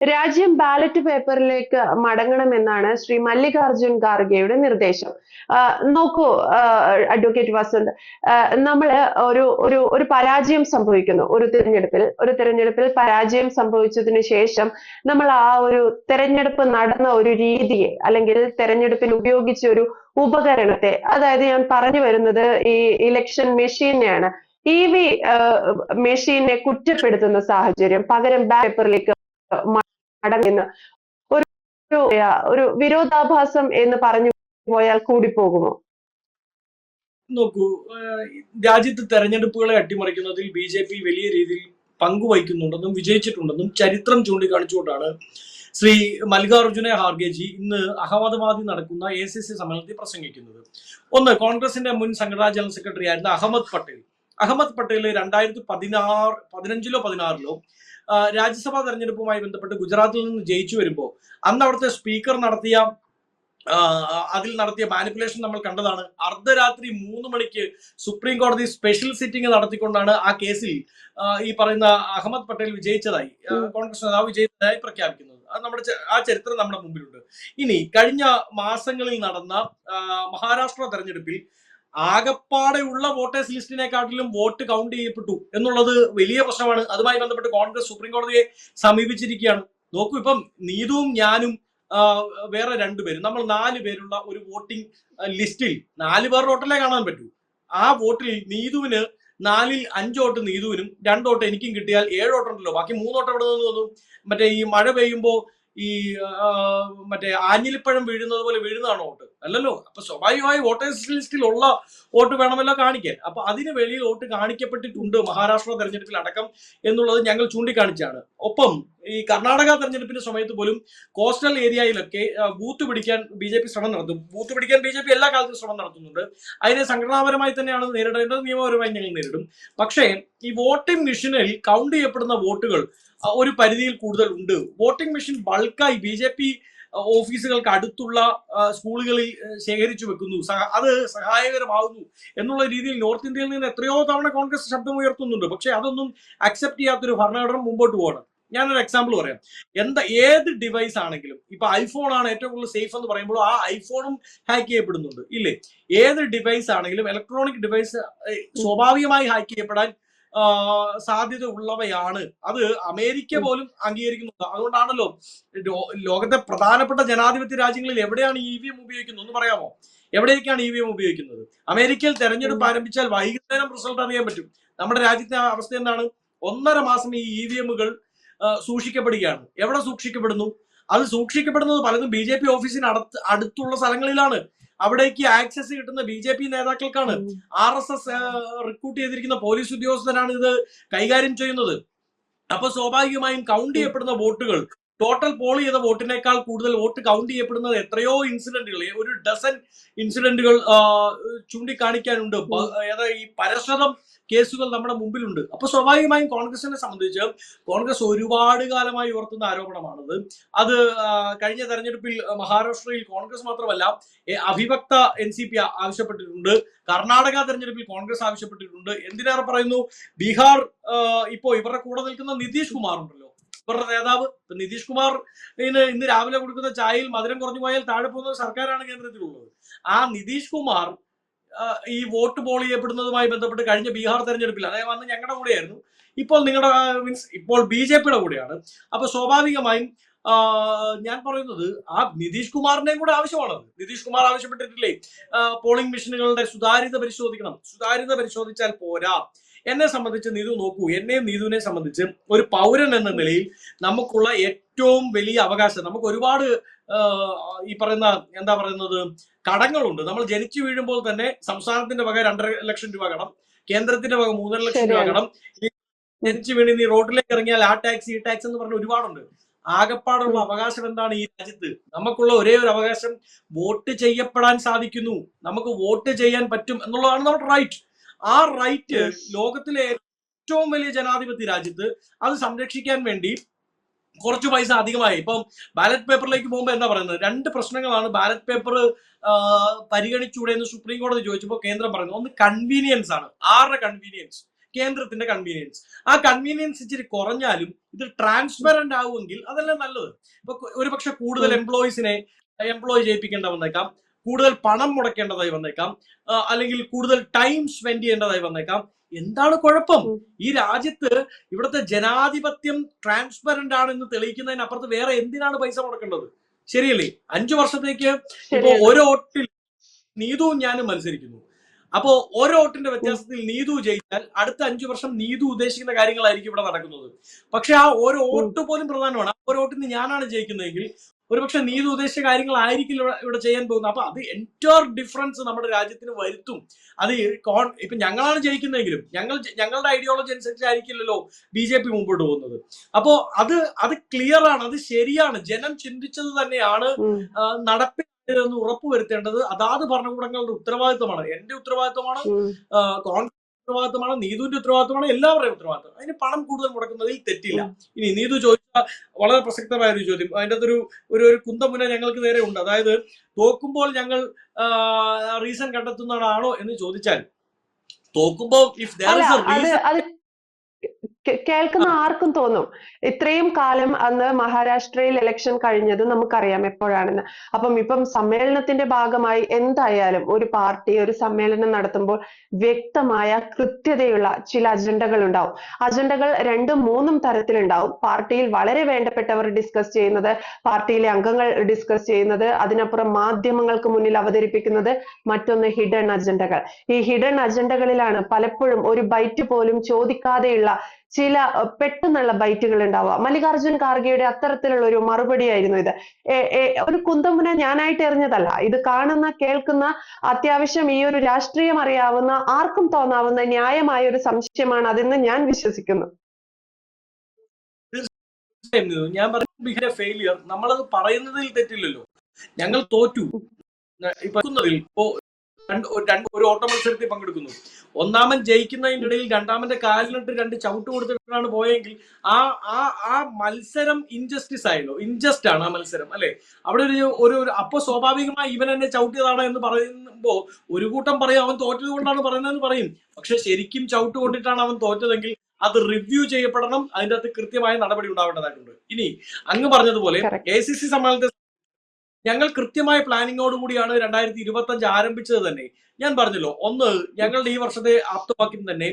രാജ്യം ബാലറ്റ് പേപ്പറിലേക്ക് മടങ്ങണമെന്നാണ് ശ്രീ മല്ലികാർജുൻ ഖാർഗെയുടെ നിർദ്ദേശം. നോക്കൂ അഡ്വക്കേറ്റ് വസന്ത്. നമ്മൾ ഒരു ഒരു ഒരു പരാജയം സംഭവിക്കുന്നു. ഒരു തിരഞ്ഞെടുപ്പിൽ ഒരു തിരഞ്ഞെടുപ്പിൽ പരാജയം സംഭവിച്ചതിന് ശേഷം നമ്മൾ ആ ഒരു തിരഞ്ഞെടുപ്പ് നടന്ന ഒരു രീതിയെ അല്ലെങ്കിൽ തിരഞ്ഞെടുപ്പിൽ ഉപയോഗിച്ച ഒരു ഉപകരണത്തെ അതായത് ഞാൻ പറഞ്ഞു വരുന്നത് ഈ ഇലക്ഷൻ മെഷീനെയാണ് ഇ വി മെഷീനെ കുറ്റപ്പെടുത്തുന്ന സാഹചര്യം പകരം പേപ്പറിലേക്ക് മടങ്ങുന്ന ഒരു ഒരു- വിരോധാഭാസം എന്ന് പറഞ്ഞു പോയാൽ കൂടി പോകുമോ നോക്കൂ രാജ്യത്ത് തെരഞ്ഞെടുപ്പുകളെ അട്ടിമറിക്കുന്നതിൽ ബി ജെ പി വലിയ രീതിയിൽ പങ്കുവഹിക്കുന്നുണ്ടെന്നും വിജയിച്ചിട്ടുണ്ടെന്നും ചരിത്രം ചൂണ്ടിക്കാണിച്ചുകൊണ്ടാണ് ശ്രീ മല്ലികാർജുന ഖാർഗെജി ഇന്ന് അഹമ്മദാബാദിൽ നടക്കുന്ന എ സി സി സമ്മേളനത്തിൽ പ്രസംഗിക്കുന്നത്. ഒന്ന് കോൺഗ്രസിന്റെ മുൻ സംഘടനാ ജനറൽ സെക്രട്ടറി ആയിരുന്ന അഹമ്മദ് പട്ടേൽ. അഹമ്മദ് പട്ടേൽ രണ്ടായിരത്തി പതിനാറ് പതിനഞ്ചിലോ പതിനാറിലോ രാജ്യസഭാ തെരഞ്ഞെടുപ്പുമായി ബന്ധപ്പെട്ട് ഗുജറാത്തിൽ നിന്ന് ജയിച്ചു വരുമ്പോൾ അന്ന് അവിടുത്തെ സ്പീക്കർ നടത്തിയ അതിൽ നടത്തിയ മാനിപ്പുലേഷൻ നമ്മൾ കണ്ടതാണ്. അർദ്ധരാത്രി മൂന്ന് മണിക്ക് സുപ്രീം കോടതി സ്പെഷ്യൽ സിറ്റിംഗ് നടത്തിക്കൊണ്ടാണ് ആ കേസിൽ ഈ പറയുന്ന അഹമ്മദ് പട്ടേൽ വിജയിച്ചതായി കോൺഗ്രസ് നേതാവ് വിജയിച്ചതായി പ്രഖ്യാപിക്കുന്നത്. അത് നമ്മുടെ ആ ചരിത്രം നമ്മുടെ മുമ്പിലുണ്ട്. ഇനി കഴിഞ്ഞ മാസങ്ങളിൽ നടന്ന മഹാരാഷ്ട്ര തെരഞ്ഞെടുപ്പിൽ ആകപ്പാടെയുള്ള വോട്ടേഴ്സ് ലിസ്റ്റിനെക്കാട്ടിലും വോട്ട് കൗണ്ട് ചെയ്യപ്പെട്ടു എന്നുള്ളത് വലിയ പ്രശ്നമാണ്. അതുമായി ബന്ധപ്പെട്ട് കോൺഗ്രസ് സുപ്രീം കോടതിയെ സമീപിച്ചിരിക്കുകയാണ്. നോക്കൂ ഇപ്പം നീതുവും ഞാനും വേറെ രണ്ടുപേരും നമ്മൾ നാല് പേരുള്ള ഒരു വോട്ടിംഗ് ലിസ്റ്റിൽ നാല് പേർ വോട്ടല്ലേ കാണാൻ പറ്റൂ. ആ വോട്ടിൽ നീതുവിന് നാലിൽ അഞ്ച് വോട്ട് നീതുവിനും രണ്ട് വോട്ട് എനിക്കും കിട്ടിയാൽ ഏഴ് വോട്ടുണ്ടല്ലോ ബാക്കി മൂന്ന് വോട്ട് എവിടെ നിന്ന് വന്നു? മറ്റേ ഈ മഴ പെയ്യുമ്പോൾ ഈ മറ്റേ ആഞ്ഞിലിപ്പഴം വീഴുന്നത് പോലെ വീഴുന്നതാണ് വോട്ട്? അല്ലല്ലോ. അപ്പൊ സ്വാഭാവികമായി വോട്ടേഴ്സ് ലിസ്റ്റിൽ ഉള്ള വോട്ട് വേണമല്ലോ കാണിക്കാൻ. അപ്പൊ അതിന് വെളിയിൽ വോട്ട് കാണിക്കപ്പെട്ടിട്ടുണ്ട് മഹാരാഷ്ട്ര തെരഞ്ഞെടുപ്പിൽ അടക്കം എന്നുള്ളത് ഞങ്ങൾ ചൂണ്ടിക്കാണിച്ചാണ്. ഒപ്പം ഈ കർണാടക തെരഞ്ഞെടുപ്പിന്റെ സമയത്ത് പോലും കോസ്റ്റൽ ഏരിയയിലൊക്കെ ബൂത്ത് പിടിക്കാൻ ബി ജെ പി ശ്രമം നടത്തും. ബൂത്ത് പിടിക്കാൻ ബി ജെ പി എല്ലാ കാലത്തും ശ്രമം നടത്തുന്നുണ്ട്. അതിനെ സംഘടനാപരമായി തന്നെയാണ് നേരിടേണ്ടത് നിയമപരമായി ഞങ്ങൾ നേരിടും. പക്ഷേ ഈ വോട്ടിംഗ് മെഷീനിൽ കൗണ്ട് ചെയ്യപ്പെടുന്ന വോട്ടുകൾ ഒരു പരിധിയിൽ കൂടുതൽ ഉണ്ട്. വോട്ടിംഗ് മെഷീൻ ബൾക്കായി ബി ജെ പി ഓഫീസുകൾക്ക് അടുത്തുള്ള സ്കൂളുകളിൽ ശേഖരിച്ചു വെക്കുന്നു. അത് സഹായകരമാകുന്നു എന്നുള്ള രീതിയിൽ നോർത്ത് ഇന്ത്യയിൽ നിന്ന് എത്രയോ തവണ കോൺഗ്രസ് ശബ്ദം ഉയർത്തുന്നുണ്ട് പക്ഷേ അതൊന്നും അക്സെപ്റ്റ് ചെയ്യാത്തൊരു ഭരണഘടന മുമ്പോട്ട് പോകണം. ഞാനൊരു എക്സാമ്പിൾ പറയാം. എന്താ ഏത് ഡിവൈസ് ആണെങ്കിലും ഇപ്പൊ ഐഫോൺ ആണ് ഏറ്റവും കൂടുതൽ സേഫ് എന്ന് പറയുമ്പോൾ ആ ഐഫോണും ഹാക്ക് ചെയ്യപ്പെടുന്നുണ്ട്. ഇല്ലേ? ഏത് ഡിവൈസ് ആണെങ്കിലും ഇലക്ട്രോണിക് ഡിവൈസ് സ്വാഭാവികമായി ഹാക്ക് ചെയ്യപ്പെടാൻ സാധ്യത ഉള്ളവയാണ്. അത് അമേരിക്ക പോലും അംഗീകരിക്കുന്നുണ്ട്. അതുകൊണ്ടാണല്ലോ ലോകത്തെ പ്രധാനപ്പെട്ട ജനാധിപത്യ രാജ്യങ്ങളിൽ എവിടെയാണ് ഇ വി എം ഉപയോഗിക്കുന്നത്? ഒന്ന് പറയാമോ? എവിടെയൊക്കെയാണ് ഇ വി എം ഉപയോഗിക്കുന്നത്? അമേരിക്കയിൽ തെരഞ്ഞെടുപ്പ് ആരംഭിച്ചാൽ വൈകുന്നേരം റിസൾട്ട് അറിയാൻ പറ്റും. നമ്മുടെ രാജ്യത്തെ അവസ്ഥ എന്താണ്? ഒന്നര മാസം ഈ ഇ വി എമ്മുകൾ സൂക്ഷിക്കപ്പെടുകയാണ്. എവിടെ സൂക്ഷിക്കപ്പെടുന്നു? അത് സൂക്ഷിക്കപ്പെടുന്നത് പലതും ബി ജെ പി ഓഫീസിന് അടുത്ത് അടുത്തുള്ള സ്ഥലങ്ങളിലാണ്. അവിടേക്ക് ആക്സസ് കിട്ടുന്ന ബി ജെ പി നേതാക്കൾക്കാണ്. ആർ എസ് എസ് റിക്രൂട്ട് ചെയ്തിരിക്കുന്ന പോലീസ് ഉദ്യോഗസ്ഥരാണ് ഇത് കൈകാര്യം ചെയ്യുന്നത്. അപ്പൊ സ്വാഭാവികമായും കൗണ്ട് ചെയ്യപ്പെടുന്ന വോട്ടുകൾ ടോട്ടൽ പോൾ ചെയ്ത വോട്ടിനേക്കാൾ കൂടുതൽ വോട്ട് കൗണ്ട് ചെയ്യപ്പെടുന്നത് എത്രയോ ഇൻസിഡന്റുകൾ ഒരു ഡസൻ ഇൻസിഡന്റുകൾ ചൂണ്ടിക്കാണിക്കാനുണ്ട്. ഈ പരശതം കേസുകൾ നമ്മുടെ മുമ്പിലുണ്ട്. അപ്പൊ സ്വാഭാവികമായും കോൺഗ്രസിനെ സംബന്ധിച്ച് കോൺഗ്രസ് ഒരുപാട് കാലമായി ഉയർത്തുന്ന ആരോപണമാണത്. അത് കഴിഞ്ഞ തെരഞ്ഞെടുപ്പിൽ മഹാരാഷ്ട്രയിൽ കോൺഗ്രസ് മാത്രമല്ല അഭിവക്ത എൻ സി പി ആവശ്യപ്പെട്ടിട്ടുണ്ട്. കർണാടക തെരഞ്ഞെടുപ്പിൽ കോൺഗ്രസ് ആവശ്യപ്പെട്ടിട്ടുണ്ട്. എന്തിനേറെ പറയുന്നു? ബീഹാർ ഇപ്പോ ഇവരുടെ കൂടെ നിൽക്കുന്ന നിതീഷ് കുമാർ ഉണ്ടല്ലോ. ഇവരുടെ നേതാവ്. നിതീഷ് കുമാർ ഇന്ന് രാവിലെ കൊടുക്കുന്ന ചായയിൽ മധുരം കുറഞ്ഞു പോയാൽ താഴെ പോകുന്ന സർക്കാരാണ് കേന്ദ്രത്തിലുള്ളത്. ആ നിതീഷ് കുമാർ ഈ വോട്ട് പോൾ ചെയ്യപ്പെടുന്നതുമായി ബന്ധപ്പെട്ട് കഴിഞ്ഞ ബീഹാർ തെരഞ്ഞെടുപ്പിൽ അതായത് വന്ന് ഞങ്ങളുടെ കൂടെയായിരുന്നു. ഇപ്പോൾ നിങ്ങളുടെ മീൻസ് ഇപ്പോൾ ബി ജെ പിയുടെ കൂടെയാണ്. അപ്പൊ സ്വാഭാവികമായും ഞാൻ പറയുന്നത് ആ നിതീഷ് കുമാറിന്റെയും കൂടെ ആവശ്യമാണ്. നിതീഷ് കുമാർ ആവശ്യപ്പെട്ടിട്ടില്ലേ? പോളിംഗ് മെഷീനുകളുടെ സുതാര്യത പരിശോധിക്കണം. സുതാര്യത പരിശോധിച്ചാൽ പോരാ. എന്നെ സംബന്ധിച്ച് നീതു നോക്കൂ. എന്നെയും നീതുവിനെ സംബന്ധിച്ച് ഒരു പൗരൻ എന്ന നിലയിൽ നമുക്കുള്ള ഏറ്റവും വലിയ അവകാശം നമുക്ക് ഒരുപാട് ഈ പറയുന്ന എന്താ പറയുന്നത് കടങ്ങളുണ്ട്. നമ്മൾ ജനിച്ചു വീഴുമ്പോൾ തന്നെ സംസ്ഥാനത്തിന്റെ വക രണ്ടര ലക്ഷം രൂപ കടം കേന്ദ്രത്തിന്റെ വക മൂന്നര ലക്ഷം രൂപ കടം. ജനിച്ചു വീണ് നീ റോഡിലേക്ക് ഇറങ്ങിയാൽ ആ ടാക്സ് ഈ ടാക്സ് എന്ന് പറഞ്ഞ ഒരുപാടുണ്ട്. ആകപ്പാടുള്ള അവകാശം എന്താണ് ഈ രാജ്യത്ത്? നമുക്കുള്ള ഒരേ ഒരു അവകാശം വോട്ട് ചെയ്യപ്പെടാൻ സാധിക്കുന്നു. നമുക്ക് വോട്ട് ചെയ്യാൻ പറ്റും എന്നുള്ളതാണ് നമ്മുടെ റൈറ്റ് ആ റൈറ്റ് ലോകത്തിലെ ഏറ്റവും വലിയ ജനാധിപത്യ രാജ്യത്ത് അത് സംരക്ഷിക്കാൻ വേണ്ടി കുറച്ച് പൈസ അധികമായി. ഇപ്പം ബാലറ്റ് പേപ്പറിലേക്ക് പോകുമ്പോൾ എന്താ പറയുന്നത്? രണ്ട് പ്രശ്നങ്ങളാണ് ബാലറ്റ് പേപ്പർ പരിഗണിച്ചൂടെ എന്ന് സുപ്രീം കോടതി ചോദിച്ചപ്പോൾ കേന്ദ്രം പറയുന്നത് ഒന്ന് കൺവീനിയൻസ് ആണ്. ആരുടെ കൺവീനിയൻസ് കേന്ദ്രത്തിന്റെ കൺവീനിയൻസ് ആ കൺവീനിയൻസ് ഇച്ചിരി കുറഞ്ഞാലും ഇത് ട്രാൻസ്പെറന്റ് ആവുമെങ്കിൽ അതല്ലേ നല്ലത്? ഇപ്പൊ ഒരുപക്ഷെ കൂടുതൽ എംപ്ലോയിസിനെ എംപ്ലോയീസിനെ എംപ്ലോയ് ചെയ്യിപ്പിക്കേണ്ട വന്നേക്കാം. കൂടുതൽ പണം മുടക്കേണ്ടതായി വന്നേക്കാം. അല്ലെങ്കിൽ കൂടുതൽ ടൈം സ്പെൻഡ് ചെയ്യേണ്ടതായി വന്നേക്കാം. എന്താണ് കുഴപ്പം? ഈ രാജ്യത്ത് ഇവിടുത്തെ ജനാധിപത്യം ട്രാൻസ്പെറന്റ് ആണെന്ന് തെളിയിക്കുന്നതിനപ്പുറത്ത് വേറെ എന്തിനാണ് പൈസ മുടക്കേണ്ടത്? ശരിയല്ലേ? അഞ്ചു വർഷത്തേക്ക് ഇപ്പോ ഓരോ ഒരു വോട്ടിൽ നീതുവും ഞാനും മത്സരിക്കുന്നു. അപ്പോ ഓരോ വോട്ടിന്റെ വ്യത്യാസത്തിൽ നീതു ജയിച്ചാൽ അടുത്ത അഞ്ചു വർഷം നീതു ഉദ്ദേശിക്കുന്ന കാര്യങ്ങളായിരിക്കും ഇവിടെ നടക്കുന്നത്. പക്ഷെ ആ ഓരോ വോട്ട് പോലും പ്രധാനമാണ്. ഓരോ വോട്ടിന് ഞാനാണ് ജയിക്കുന്നതെങ്കിൽ ഒരുപക്ഷെ നീതു ഉദ്ദേശിച്ച കാര്യങ്ങളായിരിക്കില്ല ഇവിടെ- ഇവിടെ ചെയ്യാൻ പോകുന്നത്. അപ്പൊ അത് എന്റോർ ഡിഫറൻസ് നമ്മുടെ രാജ്യത്തിന് വരുത്തും. അത് കോൺ ഇപ്പൊ ഞങ്ങളാണ് ജയിക്കുന്നതെങ്കിലും ഞങ്ങൾ ഞങ്ങളുടെ ഐഡിയോളജി അനുസരിച്ചായിരിക്കില്ലല്ലോ ബി ജെ പി മുമ്പോട്ട് പോകുന്നത്. അപ്പോ അത് അത് ക്ലിയർ ആണ്. അത് ശരിയാണ്. ജനം ചിന്തിച്ചത് തന്നെയാണ്. ഉം. നടപ്പിലെന്ന് ഉറപ്പുവരുത്തേണ്ടത് അതാത് ഭരണകൂടങ്ങളുടെ ഉത്തരവാദിത്തമാണ് എന്റെ ഉത്തരവാദിത്തമാണ് കോൺഗ്രസ് ഉത്തരവാദിത്തമാണ് നീതുവിന്റെ ഉത്തരവാദിത്തമാണ് എല്ലാവരുടെയും ഉത്തരവാദിത്തം അതിന് പണം കൂടുതൽ മുടക്കുന്നതിൽ തെറ്റില്ല. ഇനി നീതു ചോദിച്ച വളരെ പ്രസക്തമായ ഒരു ചോദ്യം. അതിന്റെ അകത്തൊരു ഒരു ഒരു കുന്തമുന ഞങ്ങൾക്ക് നേരെ ഉണ്ട്. അതായത് തോക്കുമ്പോൾ ഞങ്ങൾ റീസൺ കണ്ടെത്തുന്നതാണോ എന്ന് ചോദിച്ചാൽ തോക്കുമ്പോൾ if there is a reason കേൾക്കുന്ന ആർക്കും തോന്നും. ഇത്രയും കാലം അന്ന് മഹാരാഷ്ട്രയിൽ ഇലക്ഷൻ കഴിഞ്ഞത് നമുക്കറിയാം എപ്പോഴാണെന്ന്. അപ്പം ഇപ്പം സമ്മേളനത്തിന്റെ ഭാഗമായി എന്തായാലും ഒരു പാർട്ടി ഒരു സമ്മേളനം നടത്തുമ്പോൾ വ്യക്തമായ കൃത്യതയുള്ള ചില അജണ്ടകൾ ഉണ്ടാവും. അജണ്ടകൾ രണ്ടും മൂന്നും തരത്തിലുണ്ടാവും. പാർട്ടിയിൽ വളരെ വേണ്ടപ്പെട്ടവർ ഡിസ്കസ് ചെയ്യുന്നത് പാർട്ടിയിലെ അംഗങ്ങൾ ഡിസ്കസ് ചെയ്യുന്നത് അതിനപ്പുറം മാധ്യമങ്ങൾക്ക് മുന്നിൽ അവതരിപ്പിക്കുന്നത് മറ്റൊന്ന് ഹിഡൻ അജണ്ടകൾ. ഈ ഹിഡൻ അജണ്ടകളിലാണ് പലപ്പോഴും ഒരു ബൈറ്റ് പോലും ചോദിക്കാതെയുള്ള ചില പെട്ടെന്നുള്ള ബൈറ്റുകൾ ഉണ്ടാവുക. മല്ലികാർജുൻ ഖാർഗെയുടെ അത്തരത്തിലുള്ള ഒരു മറുപടിയായിരുന്നു ഇത്. ഒരു കുന്തമുന ഞാനായിട്ട് എറിഞ്ഞതല്ല. ഇത് കാണുന്ന കേൾക്കുന്ന അത്യാവശ്യം ഈ ഒരു രാഷ്ട്രീയം അറിയാവുന്ന ആർക്കും തോന്നാവുന്ന ന്യായമായ ഒരു സംശയമാണ് അതെന്ന് ഞാൻ വിശ്വസിക്കുന്നു. ഞാൻ പറഞ്ഞ ഫെയിലിയർ നമ്മളത് പറയുന്നതിൽ തെറ്റില്ലല്ലോ. ഞങ്ങൾ തോറ്റു. ഇപ്പോ രണ്ട് ഒരു- രണ്ട് ഒരു ഓട്ട മത്സരത്തിൽ പങ്കെടുക്കുന്നു. ഒന്നാമൻ ജയിക്കുന്നതിന്റെ ഇടയിൽ രണ്ടാമന്റെ കാലിനിട്ട് രണ്ട് ചവിട്ട് കൊടുത്തിട്ടാണ് പോയെങ്കിൽ ആ ആ ആ മത്സരം ഇൻജസ്റ്റിസ് ആയല്ലോ. ഇൻജസ്റ്റ് ആണ് ആ മത്സരം അല്ലെ? അവിടെ ഒരു ഒരു അപ്പൊ സ്വാഭാവികമായി ഇവൻ എന്നെ ചവിട്ടിയതാണ് എന്ന് പറയുമ്പോ ഒരു കൂട്ടം പറയും അവൻ തോറ്റത് കൊണ്ടാണ് പറയുന്നതെന്ന് പറയും. പക്ഷെ ശരിക്കും ചവിട്ട് കൊണ്ടിട്ടാണ് അവൻ തോറ്റതെങ്കിൽ അത് റിവ്യൂ ചെയ്യപ്പെടണം. അതിന്റെ അകത്ത് കൃത്യമായ നടപടി ഉണ്ടാവേണ്ടതായിട്ടുണ്ട്. ഇനി അങ്ങ് പറഞ്ഞതുപോലെ. എ സി സി സമ്മേളനത്തെ ഞങ്ങൾ കൃത്യമായ പ്ലാനിങ്ങോട് കൂടിയാണ് രണ്ടായിരത്തി ഇരുപത്തി അഞ്ച് ആരംഭിച്ചത് തന്നെ. ഞാൻ പറഞ്ഞല്ലോ ഒന്ന് ഞങ്ങളുടെ ഈ വർഷത്തെ ആപ്തവാക്യം തന്നെ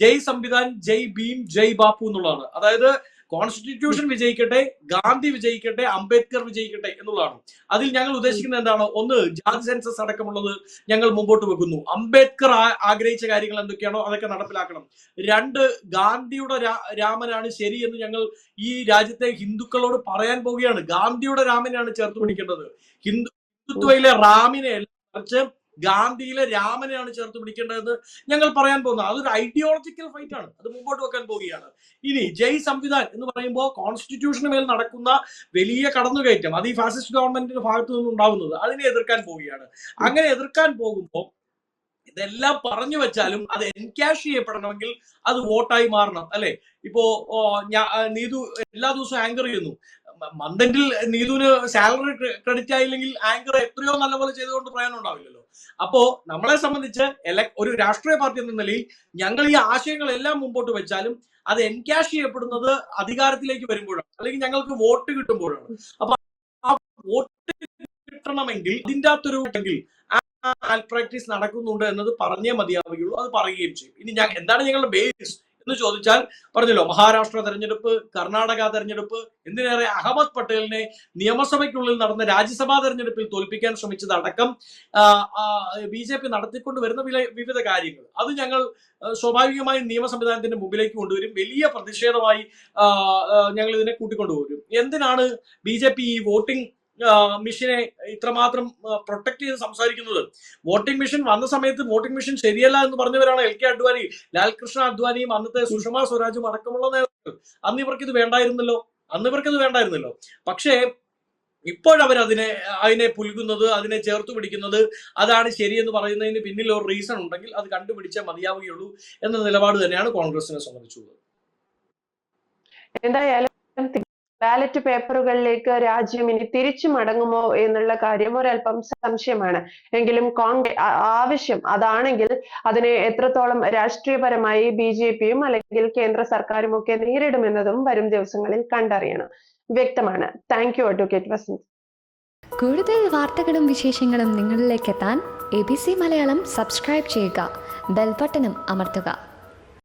ജയ് സംവിധാൻ ജയ് ഭീം ജയ് ബാപ്പു എന്നുള്ളതാണ്. അതായത് കോൺസ്റ്റിറ്റ്യൂഷൻ വിജയിക്കട്ടെ ഗാന്ധി വിജയിക്കട്ടെ അംബേദ്കർ വിജയിക്കട്ടെ എന്നുള്ളതാണ്. അതിൽ ഞങ്ങൾ ഉദ്ദേശിക്കുന്നത് എന്താണ്? ഒന്ന് ജാതി സെൻസസ് അടക്കമുള്ളത് ഞങ്ങൾ മുമ്പോട്ട് വെക്കുന്നു. അംബേദ്കർ ആഗ്രഹിച്ച കാര്യങ്ങൾ എന്തൊക്കെയാണോ അതൊക്കെ നടപ്പിലാക്കണം. രണ്ട് ഗാന്ധിയുടെ രാമനാണ് ശരി എന്ന് ഞങ്ങൾ ഈ രാജ്യത്തെ ഹിന്ദുക്കളോട് പറയാൻ പോവുകയാണ്. ഗാന്ധിയുടെ രാമനെയാണ് ചേർത്ത് പിടിക്കേണ്ടത്. ഹിന്ദു ഹിന്ദുത്വയിലെ റാമിനെ മറിച്ച് ഗാന്ധിയിലെ രാമനെയാണ് ചേർത്ത് പിടിക്കേണ്ടതെന്ന് ഞങ്ങൾ പറയാൻ പോകുന്നത് അതൊരു ഐഡിയോളജിക്കൽ ഫൈറ്റ് ആണ്. അത് മുമ്പോട്ട് വെക്കാൻ പോവുകയാണ് ഇനി ജയ് സംവിധാൻ എന്ന് പറയുമ്പോൾ കോൺസ്റ്റിറ്റ്യൂഷന് മേൽ നടക്കുന്ന വലിയ കടന്നുകയറ്റം അത് ഈ ഫാസിസ്റ്റ് ഗവൺമെന്റിന്റെ ഭാഗത്തു നിന്നും ഉണ്ടാവുന്നത് അതിനെ എതിർക്കാൻ പോവുകയാണ്. അങ്ങനെ എതിർക്കാൻ പോകുമ്പോൾ ഇതെല്ലാം പറഞ്ഞു വെച്ചാലും അത് എൻകാഷ് ചെയ്യപ്പെടണമെങ്കിൽ അത് വോട്ടായി മാറണം. അല്ലെ? ഇപ്പോ നീതു എല്ലാ ദിവസവും ആങ്കർ ചെയ്യുന്നു. മന്തെന്റിൽ നീതുവിന് സാലറി ക്രെഡിറ്റ് ആയില്ലെങ്കിൽ ആങ്കർ എത്രയോ നല്ലപോലെ ചെയ്തുകൊണ്ട് പ്രയോജനം ഉണ്ടാവില്ലല്ലോ. അപ്പോ നമ്മളെ സംബന്ധിച്ച് ഒരു രാഷ്ട്രീയ പാർട്ടി എന്ന നിലയിൽ ഞങ്ങൾ ഈ ആശയങ്ങളെല്ലാം മുമ്പോട്ട് വെച്ചാലും അത് എൻകാഷ് ചെയ്യപ്പെടുന്നത് അധികാരത്തിലേക്ക് വരുമ്പോഴാണ്. അല്ലെങ്കിൽ ഞങ്ങൾക്ക് വോട്ട് കിട്ടുമ്പോഴാണ്. അപ്പൊ ആ വോട്ട് കിട്ടണമെങ്കിൽ ഇതിന്റെ അകത്തൊരു പ്രാക്ടീസ് നടക്കുന്നുണ്ട് എന്നത് പറഞ്ഞേ മതിയാവുകയുള്ളൂ. അത് പറയുകയും ചെയ്യും. ഇനി എന്താണ് ഞങ്ങളുടെ ബേസ് എന്ന് ചോദിച്ചാൽ പറഞ്ഞല്ലോ മഹാരാഷ്ട്ര തെരഞ്ഞെടുപ്പ് കർണാടക തെരഞ്ഞെടുപ്പ് എന്തിനേറെ അഹമ്മദ് പട്ടേലിനെ നിയമസഭയ്ക്കുള്ളിൽ നടന്ന രാജ്യസഭാ തെരഞ്ഞെടുപ്പിൽ തോൽപ്പിക്കാൻ ശ്രമിച്ചതടക്കം ബി ജെ പി നടത്തിക്കൊണ്ട് വരുന്ന വിവിധ കാര്യങ്ങൾ. അത് ഞങ്ങൾ സ്വാഭാവികമായും നിയമ സംവിധാനത്തിന്റെ മുമ്പിലേക്ക് കൊണ്ടുവരും. വലിയ പ്രതിഷേധമായി ഞങ്ങൾ ഇതിനെ കൂട്ടിക്കൊണ്ടുപോരും. എന്തിനാണ് ബി ജെ പി ഈ വോട്ടിംഗ് മിഷനെ ഇത്രമാത്രം പ്രൊട്ടക്ട് ചെയ്ത് സംസാരിക്കുന്നത്. വോട്ടിംഗ് മെഷീൻ വന്ന സമയത്ത് വോട്ടിംഗ് മെഷീൻ ശരിയല്ല എന്ന് പറഞ്ഞവരാണ് എൽ കെ അഡ്വാനി ലാൽകൃഷ്ണ അദ്വാനിയും അന്നത്തെ സുഷമ സ്വരാജും അടക്കമുള്ള നേതാക്കൾ. അന്ന് ഇവർക്ക് ഇത് വേണ്ടായിരുന്നല്ലോ. അന്ന് ഇവർക്ക് ഇത് വേണ്ടായിരുന്നല്ലോ. പക്ഷേ ഇപ്പോഴവരതിനെ അതിനെ പുലുകുന്നത് അതിനെ ചേർത്ത് പിടിക്കുന്നത് അതാണ് ശരിയെന്ന് പറയുന്നതിന് പിന്നിൽ ഒരു റീസൺ ഉണ്ടെങ്കിൽ അത് കണ്ടുപിടിച്ചാൽ മതിയാവുകയുള്ളൂ എന്ന നിലപാട് തന്നെയാണ് കോൺഗ്രസിനെ സംബന്ധിച്ചുള്ളത്. എന്തായാലും ബാലറ്റ് പേപ്പറുകളിലേക്ക് രാജ്യം ഇനി തിരിച്ചു മടങ്ങുമോ എന്നുള്ള കാര്യം ഒരല്പം സംശയമാണ്. എങ്കിലും കോൺഗ്രസ് ആവശ്യം അതാണെങ്കിൽ അതിനെ എത്രത്തോളം രാഷ്ട്രീയപരമായി ബി ജെ പിയും അല്ലെങ്കിൽ കേന്ദ്ര സർക്കാരും ഒക്കെ നേരിടുമെന്നതും വരും ദിവസങ്ങളിൽ കണ്ടറിയണം. വ്യക്തമാണ്. താങ്ക് യു അഡ്വക്കേറ്റ് വസന്ത് കൂടുതൽ വാർത്തകളും വിശേഷങ്ങളും നിങ്ങളിലേക്ക് എത്താൻ A B C Malayalam subscribe ചെയ്യുക. ബെൽബട്ടനും അമർത്തുക.